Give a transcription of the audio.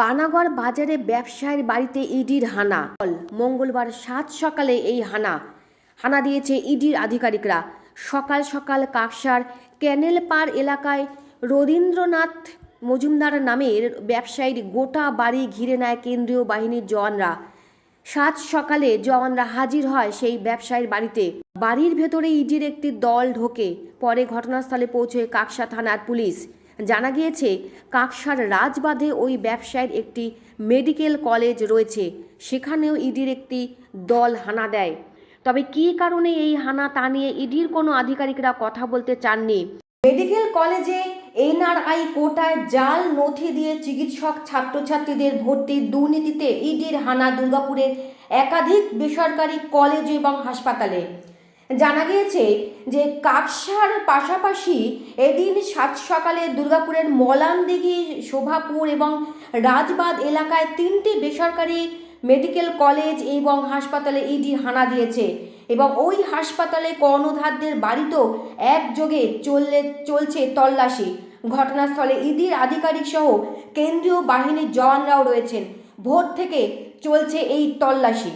পানাগড় বাজারে ব্যবসায়ীর বাড়িতে ইডির হানা। মঙ্গলবার সাত সকালে এই হানা। হানা দিয়েছে ইডির আধিকারিকরা। সকাল সকাল কাকসার ক্যানেল পার এলাকায় রবীন্দ্রনাথ মজুমদার নামের ব্যবসায়ীর গোটা বাড়ি ঘিরে নেয় কেন্দ্রীয় বাহিনীর জওয়ানরা। সাত সকালে জওয়ানরা হাজির হয় সেই ব্যবসায়ীর বাড়িতে। বাড়ির ভেতরে ইডির একটি দল ঢোকে। পরে ঘটনাস্থলে পৌঁছয় কাকসা থানার পুলিশ। জানা গিয়েছে, কাকসার রাজবাঁধে ওই ব্যবসায়ীর একটি মেডিকেল কলেজ রয়েছে। সেখানেও ইডির একটি দল হানা দেয়। তবে কী কারণে এই হানা তা নিয়ে ইডির কোনো আধিকারিকরা কথা বলতে চাননি? মেডিকেল কলেজে এনআরআই কোটায় জাল, নথি দিয়ে চিকিৎসক ছাত্রছাত্রীদের ভর্তির দুর্নীতিতে ইডির হানা দুর্গাপুরের একাধিক বেসরকারি কলেজ এবং হাসপাতালে। জানা গিয়েছে যে কাকসার পাশাপাশি এদিন সাত সকালে দুর্গাপুরের মলানদিঘি, শোভাপুর এবং রাজবাদ এলাকায় তিনটি বেসরকারি মেডিকেল কলেজ এবং হাসপাতালে ইডি হানা দিয়েছে এবং ওই হাসপাতালে কর্ণধারদের বাড়িতেও একযোগে চললে, চলছে তল্লাশি। ঘটনাস্থলে ইডির আধিকারিক সহ কেন্দ্রীয় বাহিনীর জওয়ানরাও রয়েছেন। ভোর থেকে চলছে এই তল্লাশি।